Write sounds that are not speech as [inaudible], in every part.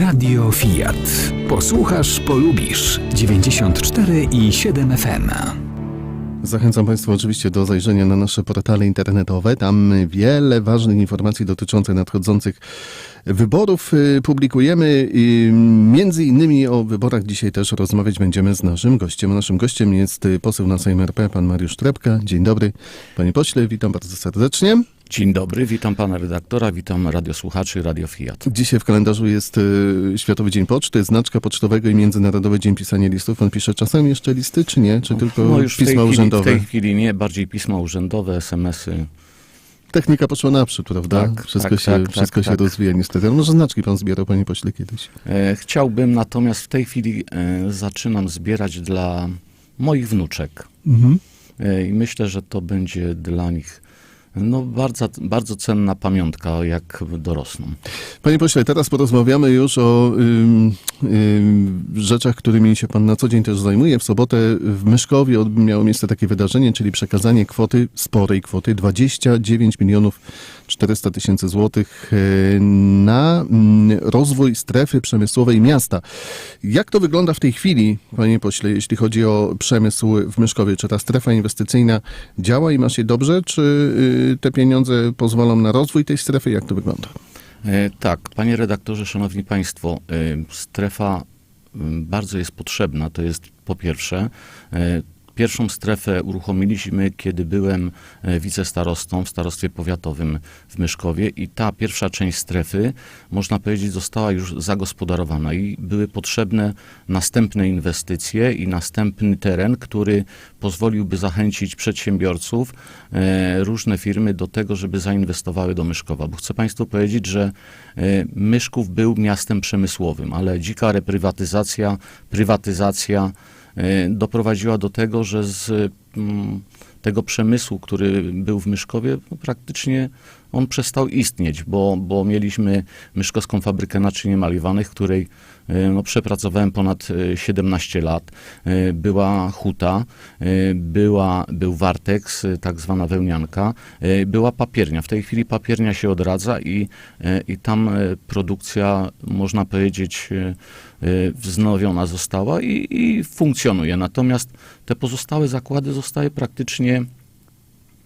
Radio Fiat. Posłuchasz, polubisz. 94 i 7 FM. Zachęcam Państwa oczywiście do zajrzenia na nasze portale internetowe. Tam wiele ważnych informacji dotyczących nadchodzących wyborów y, publikujemy. Między innymi o wyborach dzisiaj też rozmawiać będziemy z naszym gościem. Naszym gościem jest y, poseł na Sejm RP, pan Mariusz Trepka. Dzień dobry, panie pośle, witam bardzo serdecznie. Dzień dobry, witam pana redaktora, witam radiosłuchaczy Radio Fiat. Dzisiaj w kalendarzu jest y, Światowy Dzień Poczty, znaczka pocztowego i Międzynarodowy Dzień Pisania Listów. On pisze czasem jeszcze listy, czy nie? Czy tylko No już w tej, pisma chwili, w urzędowe? tej chwili nie, bardziej pisma urzędowe, SMS-y. Technika poszła naprzód, prawda? Tak, wszystko tak, się, tak, wszystko tak, się tak. rozwija niestety. Ale może znaczki pan zbierał, panie pośle, kiedyś. E, chciałbym natomiast w tej chwili e, zaczynam zbierać dla moich wnuczek. E, I myślę, że to będzie dla nich no, bardzo, bardzo cenna pamiątka, jak dorosną. Panie pośle, teraz porozmawiamy już o rzeczach, którymi się pan na co dzień też zajmuje. W sobotę w Myszkowie miało miejsce takie wydarzenie, czyli przekazanie kwoty, sporej kwoty, 29 milionów 400 tysięcy złotych e, na mm, rozwój strefy przemysłowej miasta. Jak to wygląda w tej chwili, panie pośle, jeśli chodzi o przemysł w Myszkowie? Czy ta strefa inwestycyjna działa i ma się dobrze, czy y, te pieniądze pozwolą na rozwój tej strefy? Jak to wygląda? E, Tak, panie redaktorze, szanowni państwo, e, strefa bardzo jest potrzebna. To jest po pierwsze. Pierwszą strefę uruchomiliśmy, kiedy byłem e, wicestarostą w starostwie powiatowym w Myszkowie i ta pierwsza część strefy, można powiedzieć, została już zagospodarowana i były potrzebne następne inwestycje i następny teren, który pozwoliłby zachęcić przedsiębiorców, e, różne firmy do tego, żeby zainwestowały do Myszkowa. Bo chcę Państwu powiedzieć, że e, Myszków był miastem przemysłowym, ale dzika reprywatyzacja, prywatyzacja doprowadziła do tego, że z mm, tego przemysłu, który był w Myszkowie, no, praktycznie on przestał istnieć, bo, bo mieliśmy Myszkowską Fabrykę Naczyń Emaliwanych, której e, no, przepracowałem ponad e, 17 lat. E, Była huta, e, była, był Wartex, e, tak zwana wełnianka, e, była papiernia. W tej chwili papiernia się odradza i, e, i tam e, produkcja, można powiedzieć, e, e, wznowiona została i, i funkcjonuje. Natomiast te pozostałe zakłady zostały praktycznie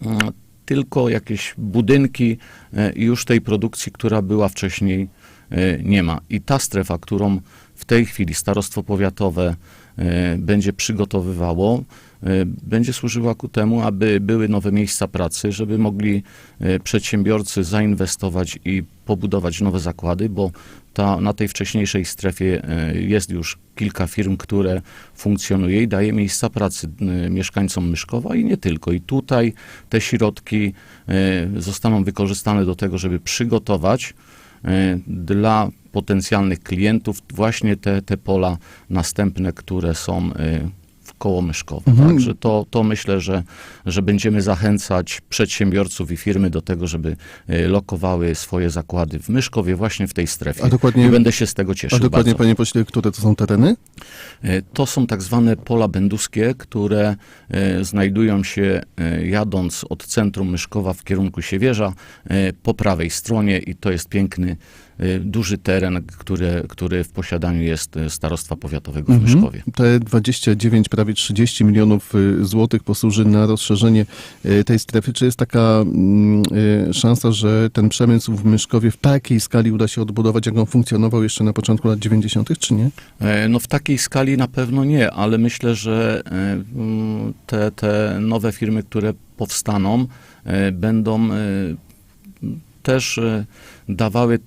e, tylko jakieś budynki e, już tej produkcji, która była wcześniej, e, nie ma. I ta strefa, którą w tej chwili Starostwo Powiatowe będzie przygotowywało, e, będzie służyła ku temu, aby były nowe miejsca pracy, żeby mogli e, przedsiębiorcy zainwestować i pobudować nowe zakłady, bo ta, na tej wcześniejszej strefie e, jest już kilka firm, które funkcjonuje i daje miejsca pracy e, mieszkańcom Myszkowa i nie tylko. I tutaj te środki e, zostaną wykorzystane do tego, żeby przygotować e, dla potencjalnych klientów właśnie te, te pola następne, które są e, w koło Myszkowa. Mhm. Także to, to myślę, że, że będziemy zachęcać przedsiębiorców i firmy do tego, żeby e, lokowały swoje zakłady w Myszkowie właśnie w tej strefie. A dokładnie- I będę się z tego cieszył A dokładnie, bardzo. panie pośle, które to są tereny? E, To są tak zwane pola benduskie, które znajdują się jadąc od centrum Myszkowa w kierunku Siewierza po prawej stronie i to jest piękny, duży teren, który, który w posiadaniu jest e, Starostwa Powiatowego w Myszkowie. Te 29, prawie 30 milionów y, złotych posłuży na rozszerzenie y, tej strefy. Czy jest taka mm, y, szansa, że ten przemysł w Myszkowie w takiej skali uda się odbudować, jak on funkcjonował jeszcze na początku lat 90., czy nie? E, No w takiej skali na pewno nie, ale myślę, że e, mm, te, te nowe firmy, które powstaną, e, będą też dawały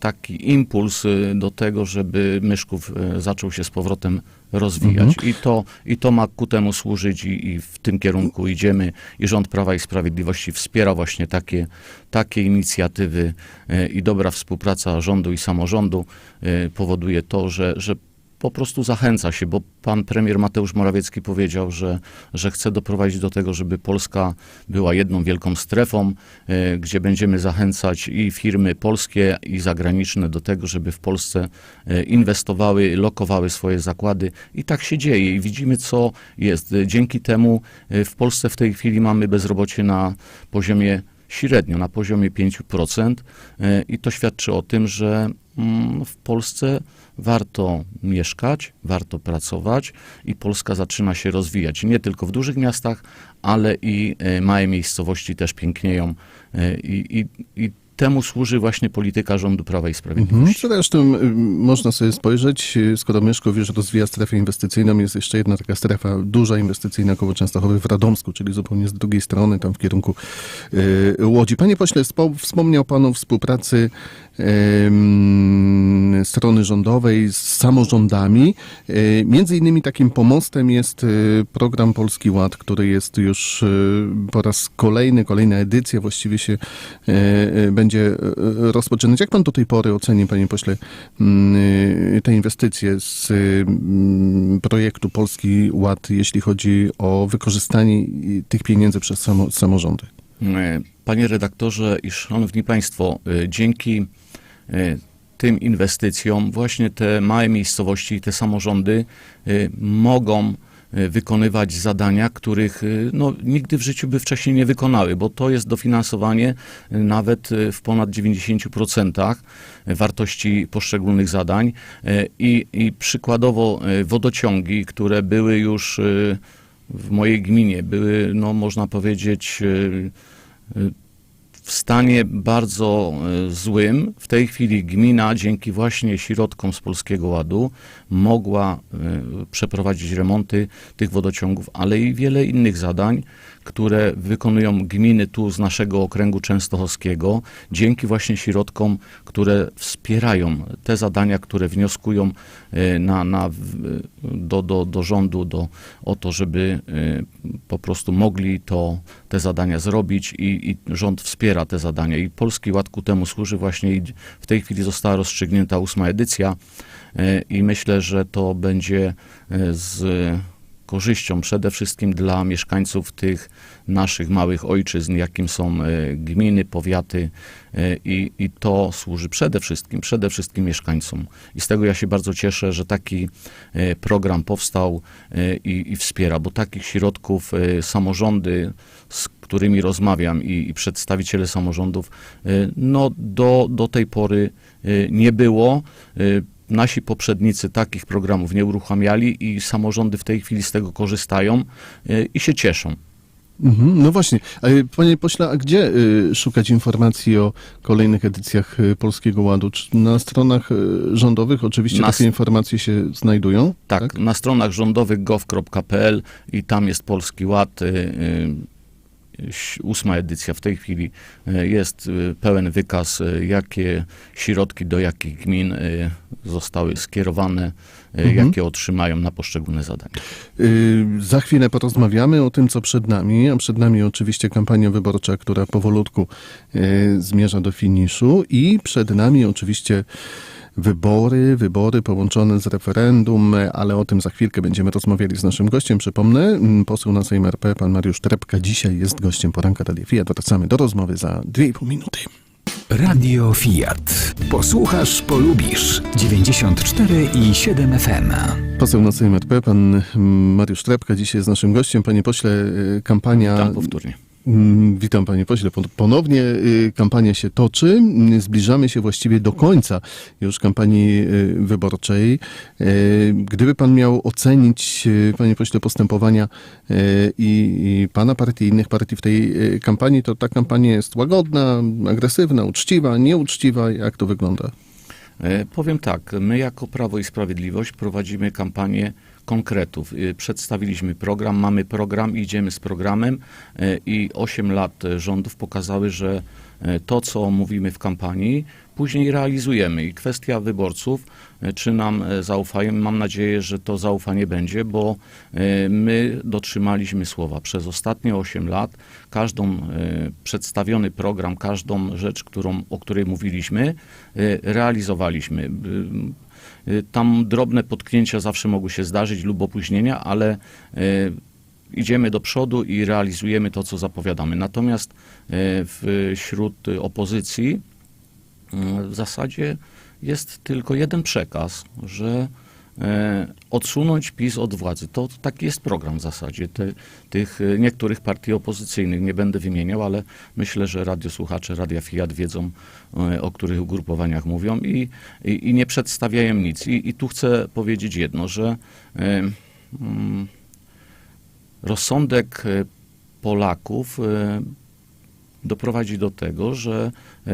taki impuls e, do tego, żeby Myszków e, zaczął się z powrotem rozwijać. I, to, I to ma ku temu służyć i, i w tym kierunku idziemy. I rząd Prawa i Sprawiedliwości wspiera właśnie takie, takie inicjatywy e, i dobra współpraca rządu i samorządu powoduje to, że, że po prostu zachęca się, bo pan premier Mateusz Morawiecki powiedział, że, że chce doprowadzić do tego, żeby Polska była jedną wielką strefą, e, gdzie będziemy zachęcać i firmy polskie, i zagraniczne do tego, żeby w Polsce e, inwestowały, lokowały swoje zakłady. I tak się dzieje. I widzimy, co jest. Dzięki temu e, w Polsce w tej chwili mamy bezrobocie na poziomie średnio, na poziomie 5%. e, I to świadczy o tym, że w Polsce warto mieszkać, warto pracować i Polska zaczyna się rozwijać. Nie tylko w dużych miastach, ale i e, małe miejscowości też pięknieją e, i, i, i temu służy właśnie polityka rządu Prawa i Mhm. Sprawiedliwości. Zresztą y, można sobie spojrzeć, y, skoro Myszków już rozwija strefę inwestycyjną, jest jeszcze jedna taka strefa duża inwestycyjna koło Częstochowy w Radomsku, czyli zupełnie z drugiej strony, tam w kierunku y, Łodzi. Panie pośle, spo, wspomniał pan o współpracy strony rządowej z samorządami. Y, Między innymi takim pomostem jest y, program Polski Ład, który jest już y, po raz kolejny, kolejna edycja właściwie się będzie rozpoczynać. Jak pan do tej pory oceni, panie pośle, mm, te inwestycje z mm, projektu Polski Ład, jeśli chodzi o wykorzystanie tych pieniędzy przez samo, samorządy? E, Panie redaktorze i szanowni państwo, e, dzięki e, tym inwestycjom właśnie te małe miejscowości i te samorządy e, mogą e, wykonywać zadania, których e, no, nigdy w życiu by wcześniej nie wykonały, bo to jest dofinansowanie nawet w ponad 90% wartości poszczególnych zadań. I, i przykładowo wodociągi, które były już w mojej gminie, były, no można powiedzieć, w stanie bardzo e, złym. W tej chwili gmina dzięki właśnie środkom z Polskiego Ładu mogła e, przeprowadzić remonty tych wodociągów, ale i wiele innych zadań, które wykonują gminy tu z naszego okręgu częstochowskiego, dzięki właśnie środkom, które wspierają te zadania, które wnioskują e, na, na, do, do, do rządu do, o to, żeby e, po prostu mogli to, te zadania zrobić i, i rząd wspiera te zadania. I Polski Ład ku temu służy właśnie i w tej chwili została rozstrzygnięta ósma edycja e, i myślę, że to będzie z korzyścią przede wszystkim dla mieszkańców tych naszych małych ojczyzn, jakim są e, gminy, powiaty e, i, i to służy przede wszystkim, przede wszystkim mieszkańcom. I z tego ja się bardzo cieszę, że taki e, program powstał i, i wspiera, bo takich środków samorządy, z którymi rozmawiam i, i przedstawiciele samorządów, no do, do tej pory nie było. Nasi poprzednicy takich programów nie uruchamiali i samorządy w tej chwili z tego korzystają e, i się cieszą. Mhm, no właśnie. Y, Panie pośle, a gdzie y, szukać informacji o kolejnych edycjach y, Polskiego Ładu? Czy na stronach y, rządowych oczywiście Na takie informacje się znajdują? Tak, na stronach rządowych gov.pl i tam jest Polski Ład. Ósma edycja w tej chwili y, jest y, pełen wykaz, y, jakie środki do jakich gmin zostały skierowane, Mhm. jakie otrzymają na poszczególne zadania. Y, Za chwilę porozmawiamy o tym, co przed nami, a przed nami oczywiście kampania wyborcza, która powolutku zmierza do finiszu i przed nami oczywiście wybory, wybory połączone z referendum, ale o tym za chwilkę będziemy rozmawiali z naszym gościem. Przypomnę, mm, poseł na Sejm RP, pan Mariusz Trepka, dzisiaj jest gościem poranka Radia Fiat. Wracamy do rozmowy za 2,5 minuty. Radio Fiat. Posłuchasz, polubisz. 94 i 7 FM. Poseł na Sejm RP, pan mm, Mariusz Trepka, dzisiaj jest naszym gościem. Panie pośle, y, kampania... Tam powtórnie. Mm, Witam panie pośle. Pon- Ponownie y, kampania się toczy. Mm, Zbliżamy się właściwie do końca już kampanii y, wyborczej. Y, Gdyby pan miał ocenić, panie pośle, postępowania i, pana partii, i innych partii w tej kampanii, to ta kampania jest łagodna, agresywna, uczciwa, nieuczciwa. Jak to wygląda? E, Powiem tak, my jako Prawo i Sprawiedliwość prowadzimy kampanię konkretów. E, Przedstawiliśmy program, mamy program, idziemy z programem e, i 8 lat e, rządów pokazały, że to, co mówimy w kampanii, później realizujemy. I kwestia wyborców, czy nam zaufają, mam nadzieję, że to zaufanie będzie, bo my dotrzymaliśmy słowa. Przez ostatnie 8 lat każdą przedstawiony program, każdą rzecz, którą, o której mówiliśmy, realizowaliśmy. Y, y, Tam drobne potknięcia zawsze mogły się zdarzyć lub opóźnienia, ale e, idziemy do przodu i realizujemy to, co zapowiadamy. Natomiast w- wśród opozycji w zasadzie jest tylko jeden przekaz, że odsunąć PiS od władzy. To taki jest program w zasadzie tych e, niektórych partii opozycyjnych. Nie będę wymieniał, ale myślę, że radiosłuchacze Radia Fiat wiedzą, e, o których ugrupowaniach mówią i, i, i nie przedstawiają nic. I, I tu chcę powiedzieć jedno, że e, mm, rozsądek e, Polaków e, doprowadzi do tego, że e,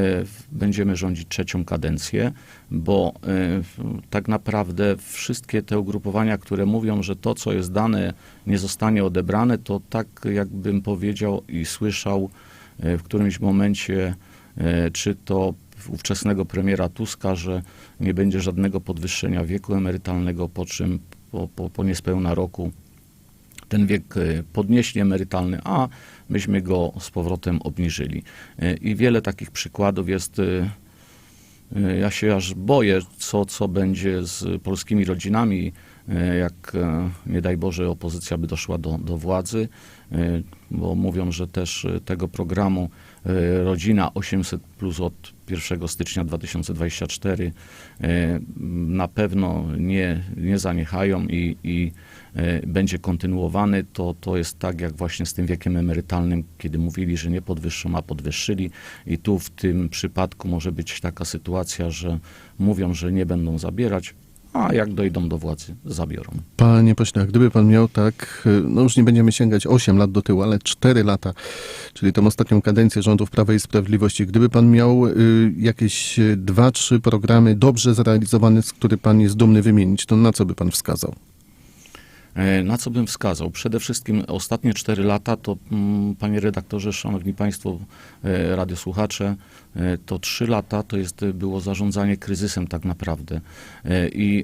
będziemy rządzić trzecią kadencję, bo e, tak naprawdę wszystkie te ugrupowania, które mówią, że to, co jest dane, nie zostanie odebrane, to tak jakbym powiedział i słyszał e, w którymś momencie, czy to ówczesnego premiera Tuska, że nie będzie żadnego podwyższenia wieku emerytalnego, po czym po, po, po niespełna roku ten wiek e, podnieśli emerytalny, a myśmy go z powrotem obniżyli. E, I wiele takich przykładów jest. e, Ja się aż boję, co, co będzie z polskimi rodzinami, jak nie daj Boże opozycja by doszła do, do władzy, bo mówią, że też tego programu Rodzina 800 plus od 1 stycznia 2024 e, na pewno nie, nie zaniechają i, i e, będzie kontynuowany, to, to jest tak jak właśnie z tym wiekiem emerytalnym, kiedy mówili, że nie podwyższą, a podwyższyli. I tu w tym przypadku może być taka sytuacja, że mówią, że nie będą zabierać, a jak dojdą do władzy, zabiorą. Panie pośle, gdyby pan miał tak, y, no już nie będziemy sięgać 8 lat do tyłu, ale 4 lata, czyli tą ostatnią kadencję rządów Prawa i Sprawiedliwości, gdyby pan miał y, jakieś 2-3 programy dobrze zrealizowane, z których pan jest dumny wymienić, to na co by pan wskazał? E, Na co bym wskazał? Przede wszystkim ostatnie 4 lata to, mm, panie redaktorze, szanowni państwo, e, radiosłuchacze, e, to 3 lata to jest, było zarządzanie kryzysem tak naprawdę. I,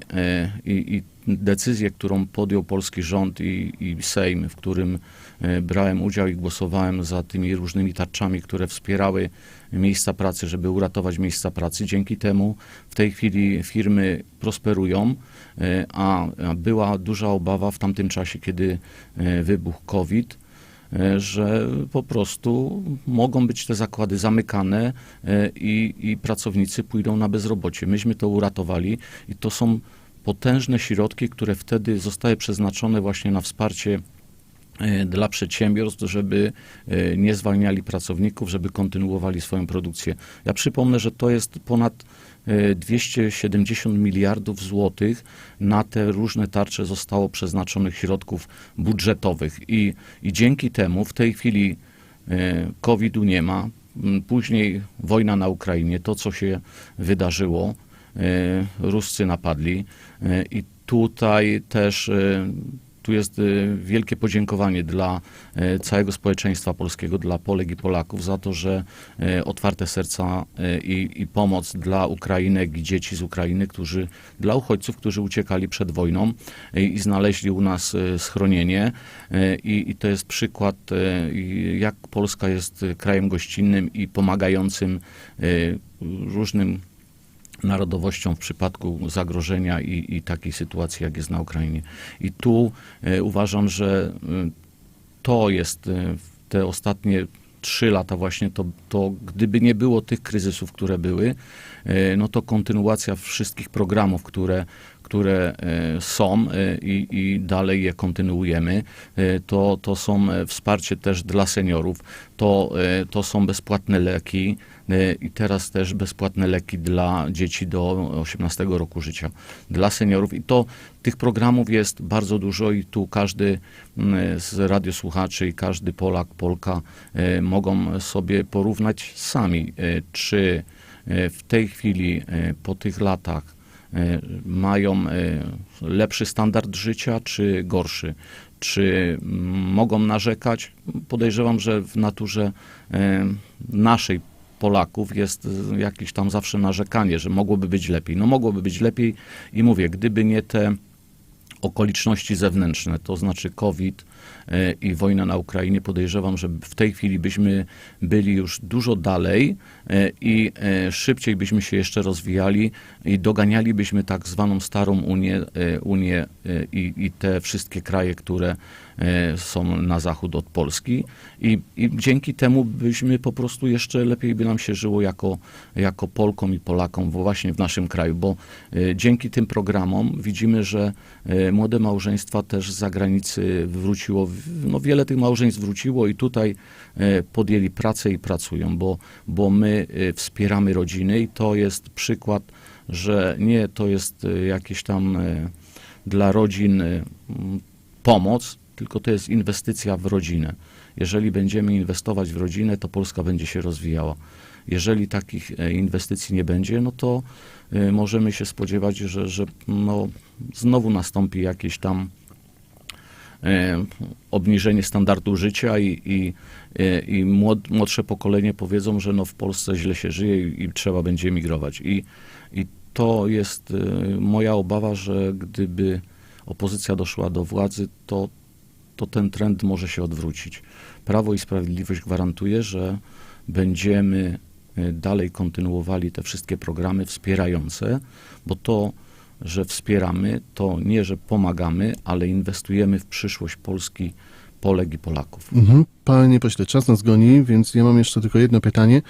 i, i decyzję, którą podjął polski rząd i, i Sejm, w którym brałem udział i głosowałem za tymi różnymi tarczami, które wspierały miejsca pracy, żeby uratować miejsca pracy. Dzięki temu w tej chwili firmy prosperują, a była duża obawa w tamtym czasie, kiedy e, wybuchł COVID, e, że po prostu mogą być te zakłady zamykane e, i, i pracownicy pójdą na bezrobocie. Myśmy to uratowali i to są potężne środki, które wtedy zostały przeznaczone właśnie na wsparcie dla przedsiębiorstw, żeby nie zwalniali pracowników, żeby kontynuowali swoją produkcję. Ja przypomnę, że to jest ponad 270 miliardów złotych na te różne tarcze zostało przeznaczonych środków budżetowych i, i dzięki temu w tej chwili e, COVID-u nie ma. M, Później wojna na Ukrainie, to co się wydarzyło, e, Ruscy napadli e, i tutaj też e, tu jest e, wielkie podziękowanie dla e, całego społeczeństwa polskiego, dla Polek i Polaków za to, że e, otwarte serca i, i pomoc dla Ukrainek i dzieci z Ukrainy, którzy, dla uchodźców, którzy uciekali przed wojną e, i znaleźli u nas schronienie. I, I to jest przykład, i jak Polska jest krajem gościnnym i pomagającym różnym narodowością w przypadku zagrożenia i, i takiej sytuacji, jak jest na Ukrainie. I tu e, uważam, że e, to jest e, te ostatnie trzy lata właśnie, to, to gdyby nie było tych kryzysów, które były, no to kontynuacja wszystkich programów, które, które są i, i dalej je kontynuujemy, to, to są wsparcie też dla seniorów, to, to są bezpłatne leki i teraz też bezpłatne leki dla dzieci do 18 roku życia, dla seniorów i to tych programów jest bardzo dużo i tu każdy mm, z radiosłuchaczy i każdy Polak, Polka e, mogą sobie porównać sami, e, czy w tej chwili po tych latach mają lepszy standard życia, czy gorszy? Czy mm, mogą narzekać? Podejrzewam, że w naturze naszej Polaków jest e, jakieś tam zawsze narzekanie, że mogłoby być lepiej. No mogłoby być lepiej i mówię, gdyby nie te okoliczności zewnętrzne, to znaczy COVID, i wojna na Ukrainie, podejrzewam, że w tej chwili byśmy byli już dużo dalej e, i e, szybciej byśmy się jeszcze rozwijali i doganialibyśmy tak zwaną starą Unię, e, Unię e, i, i te wszystkie kraje, które e, są na zachód od Polski. I, i dzięki temu byśmy po prostu jeszcze lepiej by nam się żyło jako, jako Polkom i Polakom właśnie w naszym kraju, bo e, dzięki tym programom widzimy, że e, młode małżeństwa też z zagranicy wróciło, no wiele tych małżeństw wróciło i tutaj e, podjęli pracę i pracują, bo, bo my e, wspieramy rodziny i to jest przykład, że nie to jest e, jakieś tam dla rodzin pomoc, tylko to jest inwestycja w rodzinę. Jeżeli będziemy inwestować w rodzinę, to Polska będzie się rozwijała. Jeżeli takich inwestycji nie będzie, no to możemy się spodziewać, że, że no, znowu nastąpi jakieś tam obniżenie standardu życia i, i, e, i młod, młodsze pokolenie powiedzą, że no w Polsce źle się żyje i, i trzeba będzie emigrować. I, I to jest e, moja obawa, że gdyby opozycja doszła do władzy, to, to ten trend może się odwrócić. Prawo i Sprawiedliwość gwarantuje, że będziemy e, dalej kontynuowali te wszystkie programy wspierające, bo to, że wspieramy, to nie, że pomagamy, ale inwestujemy w przyszłość Polski, Polek i Polaków. Mhm. Panie pośle, czas nas goni, więc ja mam jeszcze tylko jedno pytanie.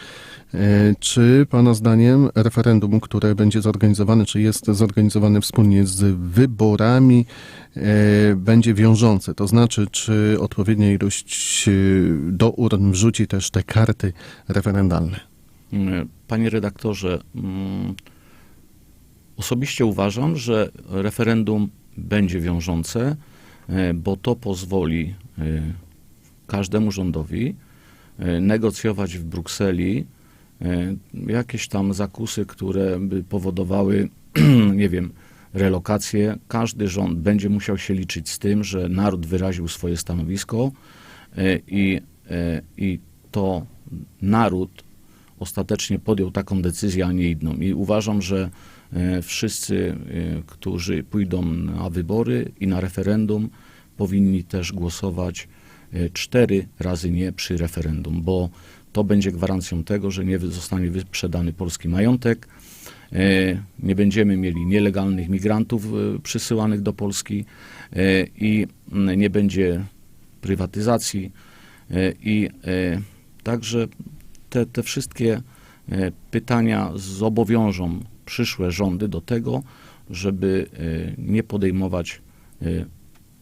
E, Czy Pana zdaniem referendum, które będzie zorganizowane, czy jest zorganizowane wspólnie z wyborami, e, będzie wiążące? To znaczy, czy odpowiednia ilość e, do urn wrzuci też te karty referendalne? Panie redaktorze, mm, osobiście uważam, że referendum będzie wiążące, e, bo to pozwoli e, każdemu rządowi e, negocjować w Brukseli jakieś tam zakusy, które by powodowały, [clears throat] nie wiem, relokację. Każdy rząd będzie musiał się liczyć z tym, że naród wyraził swoje stanowisko i, i to naród ostatecznie podjął taką decyzję, a nie inną. I uważam, że wszyscy, e, którzy pójdą na wybory i na referendum, powinni też głosować e, cztery razy nie przy referendum, bo to będzie gwarancją tego, że nie zostanie wyprzedany polski majątek, e, nie będziemy mieli nielegalnych migrantów e, przysyłanych do Polski e, i nie będzie prywatyzacji e, i e, także te, te wszystkie e, pytania zobowiążą przyszłe rządy do tego, żeby e, nie podejmować e,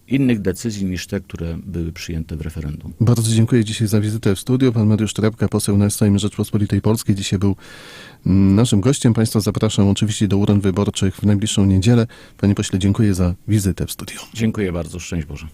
innych decyzji niż te, które były przyjęte w referendum. Bardzo dziękuję dzisiaj za wizytę w studiu. Pan Mariusz Trepka, poseł na Sejm Rzeczpospolitej Polskiej, dzisiaj był mm, naszym gościem. Państwa zapraszam oczywiście do urn wyborczych w najbliższą niedzielę. Panie pośle, dziękuję za wizytę w studiu. Dziękuję bardzo, szczęść Boże.